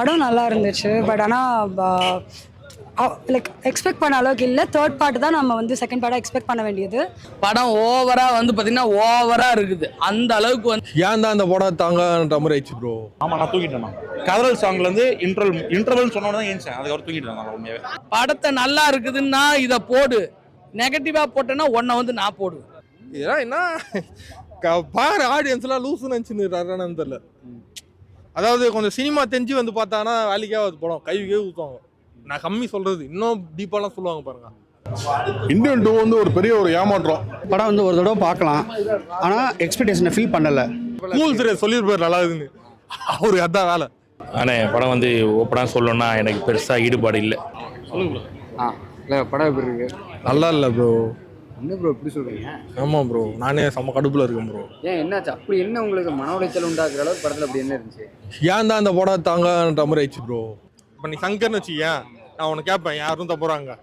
படம் நல்லா இருந்துச்சு. பட் ஆனால் லைக் எக்ஸ்பெக்ட் பண்ண அளவுக்கு இல்லை. தேர்ட் பார்ட் தான் நம்ம வந்து செகண்ட் பார்ட்டாக எக்ஸ்பெக்ட் பண்ண வேண்டியது. படம் ஓவரா வந்து பாத்தீங்கன்னா ஓவரா இருக்குது. அந்த அளவுக்கு வந்து ஏன் தான் அந்த படம் தாங்கன்ற மாதிரி ஆயிடுச்சு ப்ரோ ஆமா நான் தூக்கிட்டேன் கதறல் சாங்ல இருந்து இன்டர்வல் இன்டர்வல் சொன்ன உடனே ஏன்ச்சேன் அதுக்கப்புறம் தூக்கிட்டேன் நான் உண்மையாவே. படத்தை நல்லா இருக்குதுன்னா இதை போடு. நெகட்டிவா போட்டேன்னா உன்னை வந்து நான் போடுவேன். இதெல்லாம் என்ன? க- பாரு ஆடியன்ஸ்லாம் லூசு நினச்சின்னு தெரியல. அதாவது கொஞ்சம் சினிமா தெரிஞ்சு வந்து பார்த்தானா வேலைக்கே ஆகாது படம். கைவிக்கே ஊற்றுவாங்க நான் கம்மி சொல்றது. இன்னும் டீப்பாலாம் சொல்லுவாங்க பாருங்க. இந்தியன் டூ வந்து ஒரு பெரிய ஒரு ஏமாற்றம். படம் வந்து ஒரு தடவை பார்க்கலாம். ஆனால் எக்ஸ்பெக்டேஷனை ஃபீல் பண்ணலை. கூல் சரி சொல்லியிருப்பாரு நல்லா இருக்குன்னு. அவருக்கு அதான் வேலை. ஆனால் படம் வந்து ஓப்பனாக சொல்லணும்னா எனக்கு பெருசாக ஈடுபாடு இல்லை. ஆ இல்லை படம் எப்படி இருக்கு? நல்லா இல்லை ப்ரோ என்ன ப்ரோ எப்படி சொல்றீங்க? ஆமாம் ப்ரோ நானே செம்ம கடுப்பில் இருக்கேன் ப்ரோ ஏன் என்னாச்சு? அப்படி என்ன உங்களுக்கு மன உளைச்சல் உண்டாக்குற அளவுக்கு படத்தில் அப்படி என்ன இருந்துச்சு? ஏன் தான் அந்த படம் தாங்கன்ற மாதிரி ஆயிடுச்சு ப்ரோ இப்போ நீ சங்கர்னு வச்சுக்கேன் நான் உனக்கு கேட்பேன் யாரும் தப்புறாங்க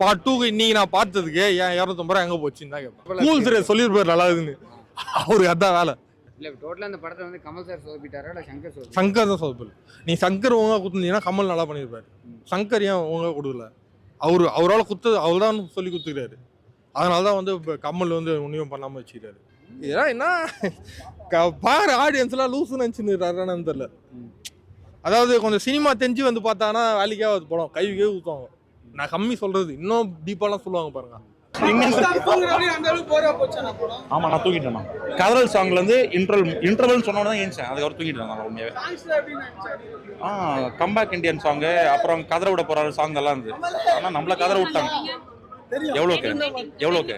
பார்ட் டூக்கு இன்னைக்கு நான் பார்த்ததுக்கு ஏன் இரநூத்தம்பது ரூபா எங்கே போச்சுன்னு தான் கேட்பேன் கூல் சரி சொல்லியிருப்பாரு நல்லா இருக்குன்னு. அவருக்கு அதான் வேலை. இல்லை டோட்டலாக அந்த படத்தை வந்து கமல் சார் சொதப்பிட்டாரா இல்லை சங்கர் தான் சொதப்பல் நீ சங்கர் ஒழுங்கா குத்துனீங்கன்னா கமல் நல்லா பண்ணியிருப்பாரு சங்கர் ஏன் ஒழுங்கா கொடுக்கல? அவரு அவரால் குத்து அவர் தான் சொல்லி குத்துக்கிறாரு. அதனால தான் வந்து இப்போ கமல் வந்து ஒன்றும் பண்ணாமல் வச்சுக்கிறாரு. இதெல்லாம் என்ன? க- பாரு ஆடியன்ஸ்லாம் லூசு நினச்சின்னு தெரியல. அதாவது கொஞ்சம் சினிமா தெரிஞ்சு வந்து பார்த்தானா வேலைக்கே ஆகாது படம் கைவிக்கே ஊற்றுவாங்க நான் கம்மி சொல்றது இன்னும் டீப்பாலாம் சொல்லுவாங்க பாருங்க. ஆமா நான் தூக்கிட்டேன் கதறல் சாங்ல இருந்து இன்டர்வல் இன்டர்வல் சொன்ன உடனே ஏன்ச்சேன் அதுக்கப்புறம் தூக்கிட்டேன் நான் உண்மையாவே. ஆ கம்பேக் இந்தியன் சாங் அப்புறம் கதற விட போற சாங் நல்லா இருந்தது ஆனா நம்மள கதற விட்டாங்க. எவ்வளோக்கு எவ்வளோக்கு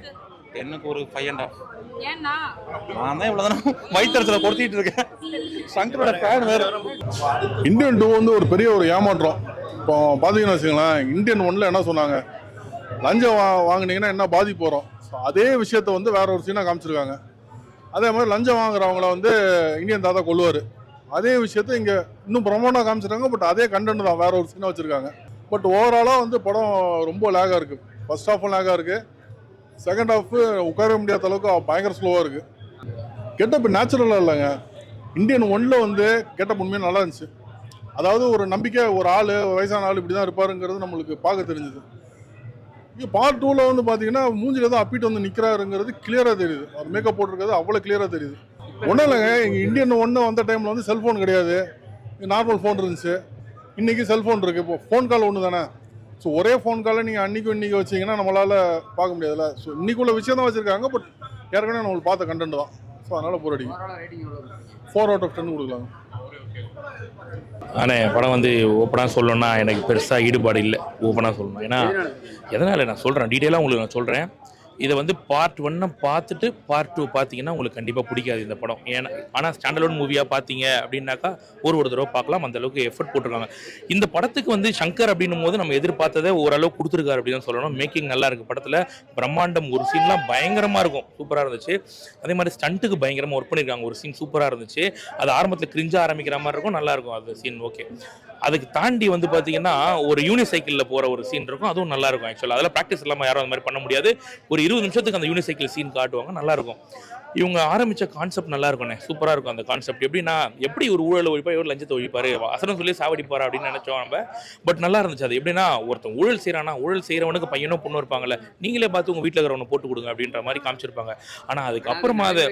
எனக்கு ஒரு ஃபைவ் அண்ட் ஆஃப் ஏன்னா? நான் தான் இவ்வளவு தானே வயிற்றுல கொடுத்திட்டு இருக்கேன். சங்கரோட ஃபேன் வேற. இந்தியன் டூ வந்து ஒரு பெரிய ஒரு ஏமாற்றம். இப்போ பார்த்தீங்கன்னு வச்சுங்களேன் இந்தியன் ஒன்ல என்ன சொன்னாங்க? லஞ்சம் வா வாங்குனீங்கன்னா என்ன பாதிப்பு வரும்? ஸோ அதே விஷயத்த வந்து வேற ஒரு சீனாக காமிச்சிருக்காங்க. அதே மாதிரி லஞ்சம் வாங்குறவங்கள வந்து இந்தியன் தாத்தா கொள்ளுவார் அதே விஷயத்த இங்கே இன்னும் பிரமாண்டாக காமிச்சிருக்காங்க பட் அதே கண்டென்ட் தான் வேற ஒரு சீனாக வச்சுருக்காங்க. பட் ஓவராலாக வந்து படம் ரொம்ப லேகாக இருக்குது ஃபர்ஸ்ட் ஹாஃப் லேக்காக இருக்குது செகண்ட் ஹாஃப் உட்கார முடியாத அளவுக்கு பயங்கர ஸ்லோவாக இருக்குது கெட்டப் நேச்சுரலாக இல்லைங்க. இந்தியன் ஒன்ல வந்து கெட்டப் உண்மையாக நல்லா இருந்துச்சு. அதாவது ஒரு நம்பிக்கை ஒரு ஆள் வயசான ஆள் இப்படி தான் இருப்பாருங்கிறது நம்மளுக்கு பார்க்க தெரிஞ்சுது. இங்கே பார்ட் டூவில் வந்து பார்த்தீங்கன்னா மூஞ்சில் தான் அப்பிட்டு வந்து நிற்கிறாருங்கிறது கிளியராக தெரியுது. அவர் மேக்கப் போட்டிருக்கிறது அவ்வளோ கிளியராக தெரியுது. ஒன்றும் இல்லைங்க. இங்கே இந்தியன் ஒன்று வந்த டைமில் வந்து செல்ஃபோன் கிடையாது. நார்மல் ஃபோன் இருந்துச்சு. இன்றைக்கி செல்ஃபோன் இருக்குது இப்போ ஃபோன் கால் ஒன்று தானே ஸோ ஒரே ஃபோன் காலை நீங்கள் அன்றைக்கும் இன்றைக்கி வச்சீங்கன்னா நம்மளால் பார்க்க முடியாதுல்ல. ஸோ இன்றைக்குள்ள விஷயம் தான் வச்சுருக்காங்க பட் ஏற்கனவே நம்மளுக்கு பார்த்த கண்டென்ட் தான். ஸோ அதனால் போர் அடிக்கும்? ஃபோர் அவுட் ஆஃப் டென் கொடுக்கலாம் ஆனால் படம் வந்து ஓப்பனாக சொல்லணும்னா எனக்கு பெருசாக ஈடுபாடு இல்லை. ஓப்பனாக சொல்லணும். ஏன்னா? எதனால்? நான் சொல்கிறேன் டீட்டெயிலாக உங்களுக்கு நான் சொல்கிறேன் இதை வந்து பார்ட் ஒன்னை பார்த்துட்டு பார்ட் டூ பார்த்தீங்கன்னா உங்களுக்கு கண்டிப்பாக பிடிக்காது இந்த படம். ஏன்னா ஆனால் ஸ்டாண்டலோன் மூவியாக பார்த்தீங்க அப்படின்னாக்கா ஒரு ஒரு தடவை பார்க்கலாம். அந்த அளவுக்கு எஃபர்ட் போட்டிருக்காங்க. இந்த படத்துக்கு வந்து சங்கர் அப்படின்னும் போது நம்ம எதிர்பார்த்ததை ஓரளவு கொடுத்துருக்காரு அப்படின்னு தான் சொல்லணும். மேக்கிங் நல்லா இருக்கு படத்தில். பிரம்மாண்டம் ஒரு சீன்லாம் பயங்கரமாக இருக்கும். சூப்பராக இருந்துச்சு. அதே மாதிரி ஸ்டண்ட்டுக்கு பயங்கரமாக ஒர்க் பண்ணியிருக்காங்க ஒரு சீன் சூப்பராக இருந்துச்சு. அது ஆரம்பத்தில் கிரிஞ்சாக ஆரம்பிக்கிற மாதிரி இருக்கும். நல்லா இருக்கும். அது சீன் ஓகே அதுக்கு தாண்டி வந்து பார்த்தீங்கன்னா ஒரு யூனிசைக்கிளில் போகிற ஒரு சீன் இருக்கும். அதுவும் நல்லா இருக்கும் ஆக்சுவலாக அதில் ப்ராக்டிஸ் இல்லாமல் யாரும் அந்த மாதிரி பண்ண முடியாது. ஒரு இருபது நிமிஷத்துக்கு அந்த யூனிசைக்கிள் சீன் காட்டுவாங்க. நல்லா இருக்கும். இவங்க ஆரம்பிச்ச கான்செப்ட் நல்லா இருக்கும்ண்ணே சூப்பராக இருக்கும் அந்த கான்செப்ட் எப்படின்னா எப்படி ஒரு ஊழலை ஒழிப்பா இவர் லஞ்சத்தை ஒழிப்பாரு? அசனம் சொல்லி சாவடிப்பாரா அப்படின்னு நினைச்சோம் நம்ம. பட் நல்லா இருந்துச்சு அது. எப்படின்னா ஒருத்தன் ஊழல் செய்கிறானா ஊழல் செய்கிறவனுக்கு பையனோ பொண்ணு இருப்பாங்கல்ல. நீங்களே பார்த்து உங்கள் வீட்டில் இருக்கிறவனை போட்டு கொடுங்க அப்படின்ற மாதிரி காமிச்சிருப்பாங்க. ஆனால் அதுக்கப்புறமா அதை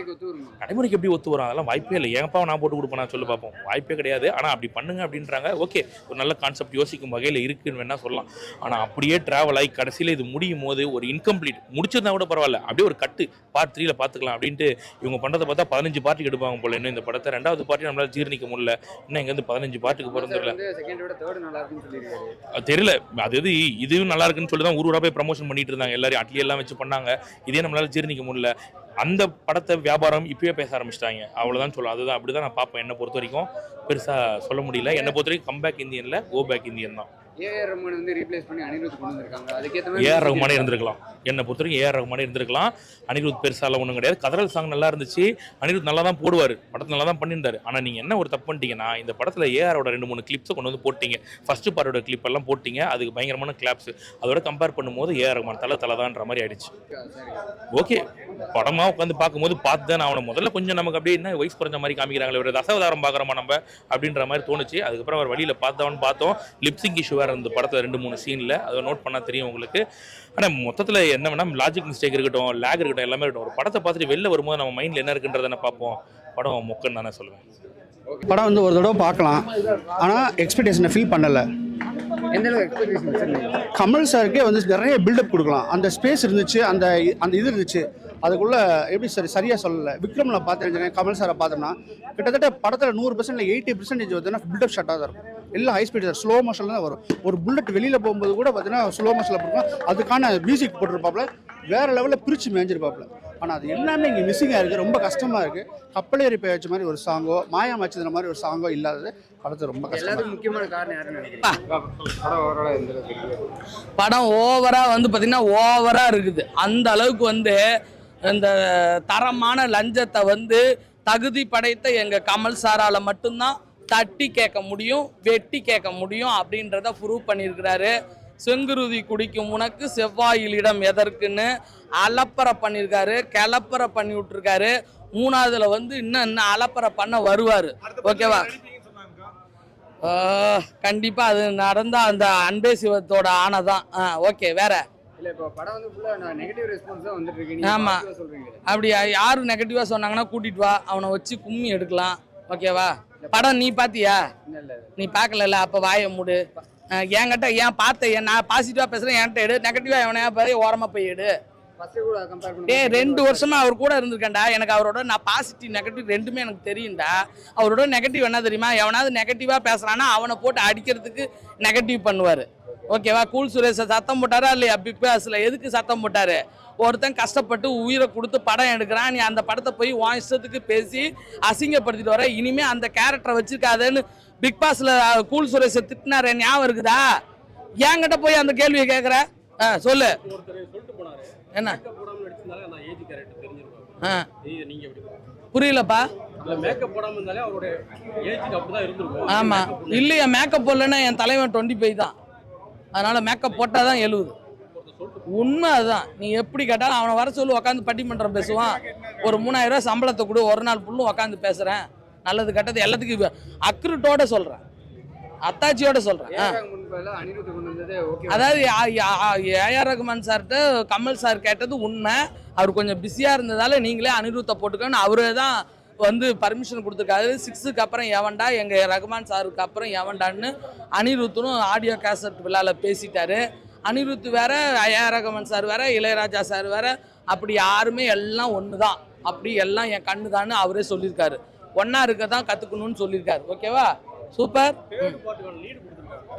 நடைமுறைக்கு எப்படி ஒத்து வரும்? அதெல்லாம் வாய்ப்பே இல்லை. ஏங்கப்பா நான் போட்டு கொடுப்பேன் நான் சொல்லி பார்ப்போம் வாய்ப்பே கிடையாது. ஆனால் அப்படி பண்ணுங்க அப்படின்றாங்க. ஓகே ஒரு நல்ல கான்செப்ட் யோசிக்கும் வகையில் இருக்குன்னு வேணா சொல்லலாம். ஆனால் அப்படியே டிராவல் ஆகி கடைசியில் இது முடியும் போது ஒரு இன்கம்ப்ளீட் முடிச்சிருந்தா கூட பரவாயில்ல. அப்படியே ஒரு கட்டு பார்ட் த்ரீல பார்த்துக்கலாம் அப்படின்ட்டு இவங்க பண்ணுறதை பார்த்தா பதினஞ்சு பார்ட்டுக்கு எடுப்பாங்க போல இன்னும் இந்த படத்தை. ரெண்டாவது பார்ட்டி நம்மளால ஜீர்ணிக்க முடியல. இன்னும் இங்கேருந்து பதினஞ்சு பார்ட்டுக்கு அது தெரியல. அது எது இதுவும் நல்லா இருக்குன்னு சொல்லி தான் ஊர் ஊரா போய் ப்ரமோஷன் பண்ணிட்டு இருந்தாங்க. எல்லாரும் அட்லி எல்லாம் வச்சு பண்ணாங்க. இதே நம்மளால ஜீரணிக்க முடியல. அந்த படத்தை வியாபாரம் இப்பயே பேச ஆரம்பிச்சிட்டாங்க. அவ்வளவுதான் சொல்ல அதுதான் அப்படிதான் நான் பார்ப்பேன். என்னை பொறுத்த வரைக்கும் பெருசா சொல்ல முடியல. என்னை பொறுத்த வரைக்கும் கம்பேக் இந்தியன்ல கோ பேக் இந்தியன் தான். ஏஆர் ரஹ்மான் வந்து ரீப்ளேஸ் பண்ணி அனிருத் கொண்டு வந்திருக்காங்க. அதுக்கேற்ற ஏஆர் ரகுமானே இருந்திருக்கலாம். என்னை பொறுத்த வரைக்கும் ஏஆர் ரகுமானே இருந்திருக்கலாம். அனிருத் பெருசாலாம் ஒன்றும் கிடையாது. கதறல் சாங் நல்லா இருந்துச்சு. அனிருத் நல்லா தான் போடுவார். படத்தை நல்லா தான் பண்ணியிருந்தாரு. ஆனால் நீங்கள் என்ன ஒரு தப்பு பண்ணிட்டீங்கன்னா இந்த படத்தில் ஏஆரோட ரெண்டு மூணு கிளிப்ஸை கொண்டு வந்து போட்டிங்க. ஃபர்ஸ்ட் பார்ட்டோட கிளிப் எல்லாம் போட்டிங்க. அதுக்கு பயங்கரமான கிளாப்ஸ் அதோட கம்பேர் பண்ணும்போது ஏஆர் ரஹ்மான் தலை தலைதான்ற மாதிரி ஆயிடுச்சு. ஓகே படமா உட்காந்து பார்க்கும்போது பார்த்து தான் அவனை முதல்ல கொஞ்சம் நமக்கு அப்படியே என்ன வயசு குறைஞ்ச மாதிரி காமிக்கிறாங்களே ஒரு தசாவதாரம் பார்க்குறோமா நம்ம? அப்படின்ற மாதிரி தோணுச்சு. அதுக்கப்புறம் அவர் வழியில் பார்த்தவன் பார்த்தோம். லிப்ஸிங் இஷ்யூ வேறு இந்த படத்தில் ரெண்டு மூணு சீனில் அதை நோட் பண்ணால் தெரியும் உங்களுக்கு. ஆனால் மொத்தத்தில் என்ன வேணால் லாஜிக் மிஸ்டேக் இருக்கட்டும் லேக் இருக்கட்டும் எல்லாமே இருக்கட்டும் ஒரு படத்தை பார்த்துட்டு வெளில வரும்போது நம்ம மைண்டில் என்ன இருக்குன்றதை பார்ப்போம். படம் மொக்கன்னு தானே சொல்லுவேன். படம் வந்து ஒரு தடவை பார்க்கலாம். ஆனால் எக்ஸ்பெக்டேஷனை ஃபீல் பண்ணலை. கமல் சாருக்கே வந்து நிறைய பில்டப் கொடுக்கலாம். அந்த ஸ்பேஸ் இருந்துச்சு அந்த அந்த இது இருந்துச்சு. அதுக்குள்ள எப்படி சரி சரியாக சொல்லலை. விக்ரமில் பார்த்தேன் கமல் சாரை பார்த்தோம்னா கிட்டத்தட்ட படத்தில் நூறு பர்சன்ட் எயிட்டி பர்சன்டேஜ் பார்த்தீங்கன்னா பில்டப் ஷாட்டாக தான் இருக்கும். எல்லாம் ஹை ஸ்பீட் ஸ்லோ மோஷனில் தான் வரும். ஒரு புல்லட் வெளியில் போகும்போது கூட பார்த்தீங்கன்னா ஸ்லோ மோஷனில் போகும் அதுக்கான மியூசிக் போட்டிருப்பாப்புல. வேற லெவலில் பிரித்து மேய்ஞ்சிருப்பாப்புல ஆனால் அது எல்லாமே இங்கே மிஸ்ஸிங்காக இருக்குது ரொம்ப கஷ்டமாக இருக்குது கப்பலேறி பேச்சு மாதிரி ஒரு சாங்கோ மாயா மச்சதுற மாதிரி ஒரு சாங்கோ இல்லாதது படத்தை ரொம்ப எல்லாத்துக்கும் முக்கியமான காரணம் யாருன்னு நினைக்கிறீங்க? படம் ஓவரால் எந்த அளவுக்கு இருக்கு? படம் ஓவரா வந்து பார்த்தீங்கன்னா ஓவரா இருக்குது. அந்த அளவுக்கு வந்து இந்த தரமான லஞ்சத்தை வந்து தகுதி படைத்த எங்க கமல் சாரால மட்டும்தான் தட்டி கேட்க முடியும் வெட்டி கேட்க முடியும் அப்படின்றத ப்ரூவ் பண்ணியிருக்கிறாரு. செங்குருதி குடிக்கும் உனக்கு செவ்வாயில் இடம் எதற்குன்னு அலப்பறை பண்ணியிருக்காரு கிளப்பறை பண்ணி விட்டுருக்காரு. மூணாவதுல வந்து இன்னும் இன்னும் அலப்பறை பண்ண வருவார். ஓகேவா? ஆஹ், கண்டிப்பா அது நடந்தா அந்த அன்பே சிவத்தோட ஆணைதான். ஓகே வேற? இல்ல இப்போ படம் வந்து ஃபுல்லா நான் நெகட்டிவ் ரெஸ்பான்ஸ் தான் வந்துட்டு இருக்கு நீங்க ஆமா. positive ஆ சொல்றீங்க. அப்படியா? யாரு நெகட்டிவா சொன்னாங்கன்னா கூட்டிட்டு வா. அவனை வச்சு கும்மி எடுக்கலாம். ஓகேவா? படம் நீ பாத்தியா? நீ பார்க்கலல்ல அப்ப வாயை மூடு. என்கிட்ட ஏன் பார்த்த நான் பாசிட்டிவா பேசுறேன் என்கிட்ட எடு. நெகட்டிவா எவனையா பாரு ஓரமா போய் எடு. டேய் ரெண்டு வருஷமா அவர் கூட இருந்திருக்கேன்டா. எனக்கு அவரோட நான் பாசிட்டிவ் நெகட்டிவ் ரெண்டுமே எனக்கு தெரியும்டா. அவரோட நெகட்டிவ் என்ன தெரியுமா? எவனாவது நெகட்டிவா பேசுறானா அவனை போட்டு அடிக்கிறதுக்கு நெகட்டிவ் பண்ணுவாரு. ஓகேவா கூல் சுரேஷ சத்தம் போட்டாரா இல்லையா? பிக் பாஸ்ல எதுக்கு சத்தம் போட்டாரு? ஒருத்தன் கஷ்டப்பட்டு உயிரை கொடுத்து படம் எடுக்கிறான். நீ அந்த படத்தை போய் உன் இஷ்டத்துக்கு பேசி அசிங்கப்படுத்திட்டு வர. இனிமே அந்த கேரக்டரை வச்சிருக்காதேன்னு பிக் பாஸ்ல கூல் சுரேஷ திட்டினாரு. ஞாபகம் இருக்குதா? என்கிட்ட போய் அந்த கேள்வியை கேட்குற சொல்லு. என்ன? ஆ. புரியலப்பா. ஆமா. இல்லையா மேக்கப் போடலன்னா என் தலைவன் டுவெண்ட்டி ஃபைவ் தான். அதனால மேக்கப் போட்டால் தான் எழுபது உண்மை அதுதான் நீ எப்படி கேட்டாலும் அவனை வர சொல்லி உட்காந்து பட்டிமன்றம் பேசுவான். ஒரு மூணாயிரம் ரூபாய் சம்பளத்தை கொடு ஒரு நாள் ஃபுல்லும் உட்காந்து பேசுறேன். நல்லது கெட்டது எல்லாத்துக்கும் அக்ருட்டோட சொல்றேன். அத்தாச்சியோட ஓகே அதாவது ஏஆர் ரகுமான் சார்கிட்ட கமல் சார் கேட்டது உண்மை. அவர் கொஞ்சம் பிஸியாக இருந்ததால நீங்களே அனிருத்தை போட்டுக்கோன்னு அவரே தான் வந்து பர்மிஷன் கொடுத்துருக்காரு. சிக்ஸுக்கு அப்புறம் எவன்டா எங்கள் ரகுமான் சாருக்கு அப்புறம் எவன்டான்னு அனிருத்தும் ஆடியோ கேசட் விழாவில் பேசிட்டாரு. அனிருத் வேற ஏஆர் ரகமன் சார் வேற இளையராஜா சார் வேற அப்படி யாருமே எல்லாம் ஒன்று தான் அப்படி எல்லாம் என் கண்ணு தான் அவரே சொல்லியிருக்காரு. ஒன்றா இருக்க தான் கற்றுக்கணும்னு சொல்லியிருக்காரு. ஓகேவா? சூப்பர்.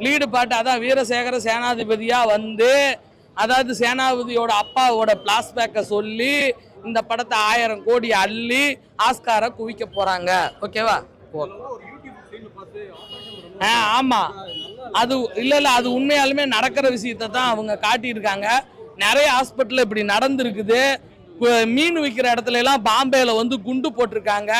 லீடு பாட்டு அதான் வீரசேகர சேனாதிபதியா வந்து அதாவது சேனாபதியோட அப்பாவோட பிளாஸ்பேக்கை சொல்லி இந்த படத்தை ஆயிரம் கோடி அள்ளி ஆஸ்காரை குவிக்க போறாங்க. ஓகேவா? ஆ ஆமா. அது இல்லை இல்லை அது உண்மையாலுமே நடக்கிற விஷயத்தை தான் அவங்க காட்டியிருக்காங்க. நிறைய ஹாஸ்பிட்டல் இப்படி நடந்திருக்குது. மீன் விற்கிற இடத்துல எல்லாம் பாம்பேயில் வந்து குண்டு போட்டிருக்காங்க.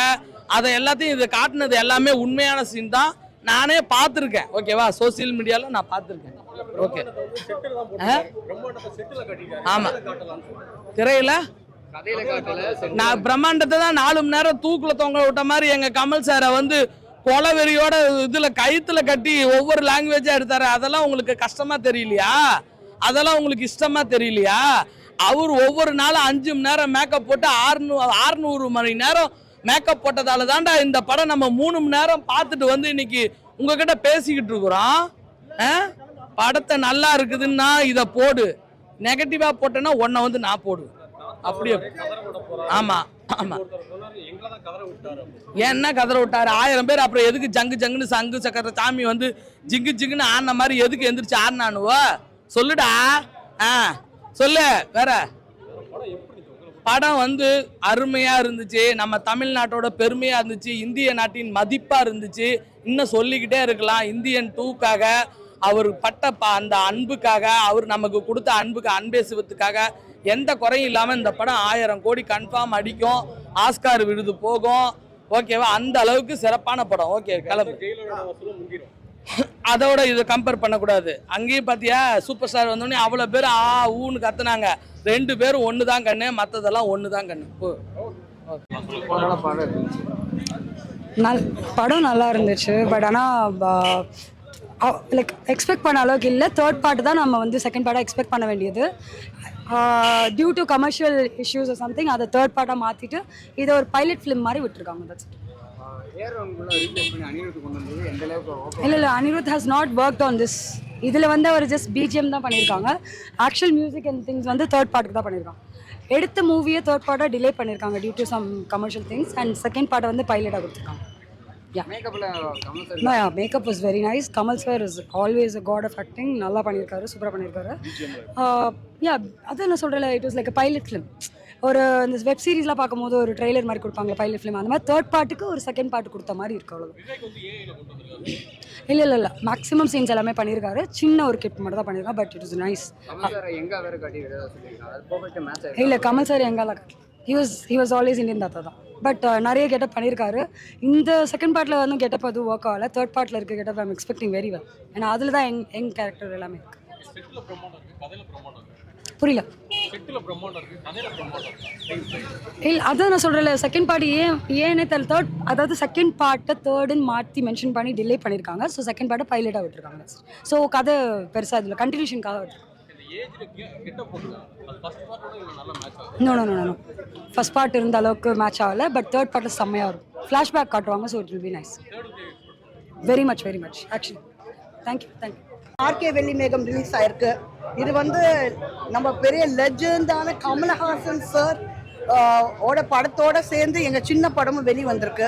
அதை எல்லாத்தையும் இதை காட்டினது எல்லாமே உண்மையான சீன் தான். நானே பார்த்துருக்கேன். ஓகேவா சோசியல் மீடியாவில் நான் பார்த்துருக்கேன். ஓகே ஆமாம் திரையில? நான் பிரம்மாண்டத்தை தான் நாலு மணி நேரம் தூக்கில் தொங்க விட்ட மாதிரி எங்கள் கமல் சாரை வந்து கொலவெறியோட இதில் கயிற்றுல கட்டி ஒவ்வொரு லாங்குவேஜாக எடுத்தார். அதெல்லாம் உங்களுக்கு கஷ்டமாக தெரியலையா? அதெல்லாம் உங்களுக்கு இஷ்டமாக தெரியலையா? அவர் ஒவ்வொரு நாளும் அஞ்சு மணி நேரம் மேக்கப் போட்டு ஆறுநூ ஆறுநூறு மணி நேரம் மேக்கப் போட்டதால தான்டா இந்த படம் நம்ம மூணு மணி நேரம் பார்த்துட்டு வந்து இன்னைக்கு உங்ககிட்ட பேசிக்கிட்டு இருக்கிறோம். ஆ? படத்தை நல்லா இருக்குதுன்னா இதை போடு. நெகட்டிவாக போட்டேன்னா ஒன்றை வந்து நான் போடுவேன். அப்படியே. ஆமாம் ஆமா. என்ன கதற விட்டாரு? ஆயிரம் பேர் அப்புறம் எதுக்கு ஜங்கு ஜங்குன்னு சங்கு சக்கர சாமி வந்து ஜிங்கு ஜிங்குன்னு ஆடின மாதிரி எதுக்கு எந்திரிச்சு ஆடினானுவோ? சொல்லுடா. ஆ சொல்லு வேற. படம் வந்து அருமையா இருந்துச்சு. நம்ம தமிழ்நாட்டோட பெருமையா இருந்துச்சு. இந்திய நாட்டின் மதிப்பா இருந்துச்சு. இன்னும் சொல்லிக்கிட்டே இருக்கலாம். இந்தியன் டூக்காக அவர் பட்ட அந்த அன்புக்காக அவர் நமக்கு கொடுத்த அன்புக்கு அன்பே சிவத்துக்காக எந்த குறையும் இல்லாமல் இந்த படம் ஆயிரம் கோடி கன்ஃபார்ம் அடிக்கும். ஆஸ்கார் விருது போகும். ஓகேவா அந்த அளவுக்கு சிறப்பான படம். ஓகே கிளம்பு. அதோட இதை கம்பேர் பண்ணக்கூடாது. அங்கேயும் பார்த்தியா சூப்பர் ஸ்டார் வந்தோடனே அவ்வளோ பேர் ஆ ஊன்னு கத்துனாங்க. ரெண்டு பேரும் ஒன்று தான் கண்ணு மற்றதெல்லாம் ஒன்று தான் கண்ணு. போ. நல் படம் நல்லா இருந்துச்சு. பட் ஆனால் லைக் எக்ஸ்பெக்ட் பண்ண அளவுக்கு இல்லை. தேர்ட் பார்ட் தான் நம்ம வந்து செகண்ட் பார்ட்டாக எக்ஸ்பெக்ட் பண்ண வேண்டியது. Due to commercial issues something அதை தேர்ட் பார்ட்டாக மாற்றிட்டு இதை ஒரு பைலட் ஃபிலிம் மாதிரி விட்டுருக்காங்க ஓகே இல்லை இல்லை Anirudh has not work on this இதில் வந்து அவர் ஜஸ்ட் பிஜிஎம் தான் பண்ணியிருக்காங்க ஆக்சுவல் மியூசிக் அண்ட் திங்ஸ் வந்து தேர்ட் பார்ட்டுக்கு தான் பண்ணியிருக்காங்க எடுத்த மூவியை தேர்ட் பார்ட்டாக டிலே பண்ணியிருக்காங்க due to some commercial things and second பார்ட்டை வந்து பைலட்டாக கொடுத்துருக்காங்க. Yeah makeup was very nice Kamal sir is always a god of acting நல்லா பண்ணியிருக்காரு சூப்பராக பண்ணியிருக்காரு. யா அது நான் சொல்கிறேன் it was like pilot film ஒரு இந்த வெப் சீரிஸ்லாம் பார்க்கும்போது ஒரு ட்ரெய்லர் மாதிரி கொடுப்பாங்க பைலட் ஃபிலிம் அந்த மாதிரி தேர்ட் பார்ட்டுக்கு ஒரு செகண்ட் பார்ட் கொடுத்த மாதிரி இருக்கு அவ்வளோ இல்லை இல்லை இல்லை. மேக்ஸிமம் சீன்ஸ் எல்லாமே பண்ணியிருக்காரு. சின்ன ஒரு கிட் மட்டும் தான் பண்ணியிருக்காரு பட் இட் இஸ் நைஸ் இல்லை கமல் சார் எங்கால he was he was always Indian தாத்தா தான். பட் uh, நிறைய கெட்டப் பண்ணியிருக்காரு இந்த செகண்ட் பார்ட்டில் வந்து கெட்டப் எதுவும் ஒர்க் ஆகல. தேர்ட் பார்ட்டில் இருக்க getup I'm expecting very well ஏன்னா அதில் தான் எங் எங் கேரக்டர் எல்லாமே இருக்கு. புரியல. இல்லை அதான் நான் சொல்கிறேன் செகண்ட் பார்ட் ஏன் ஏன்னே தெரியல தேர்ட் அதாவது செகண்ட் பார்ட்டை தேர்டுன்னு மாற்றி மென்ஷன் பண்ணி டிலே பண்ணியிருக்காங்க ஸோ செகண்ட் பார்ட்டை பைலட்டாக விட்டுருக்காங்க. ஸோ கதை பெருசாக இதில் கண்டினியூஷனுக்காக விட்டுருக்காங்க. No no no no first part இருந்த அளவுக்கு மேட்ச் ஆகல பட் தேர்ட் பார்ட்டில் செம்மையாக இருக்கும். ஃப்ளாஷ்பேக் காட்டுவாங்க so it will be nice very much very much actually thank you thank you RK Velli Megam release ஆயிருக்கு. இது வந்து நம்ம பெரிய லெஜெண்டான கமலஹாசன் சார் ஓட படத்தோட சேர்ந்து எங்க சின்ன படமும் வெளி வந்திருக்கு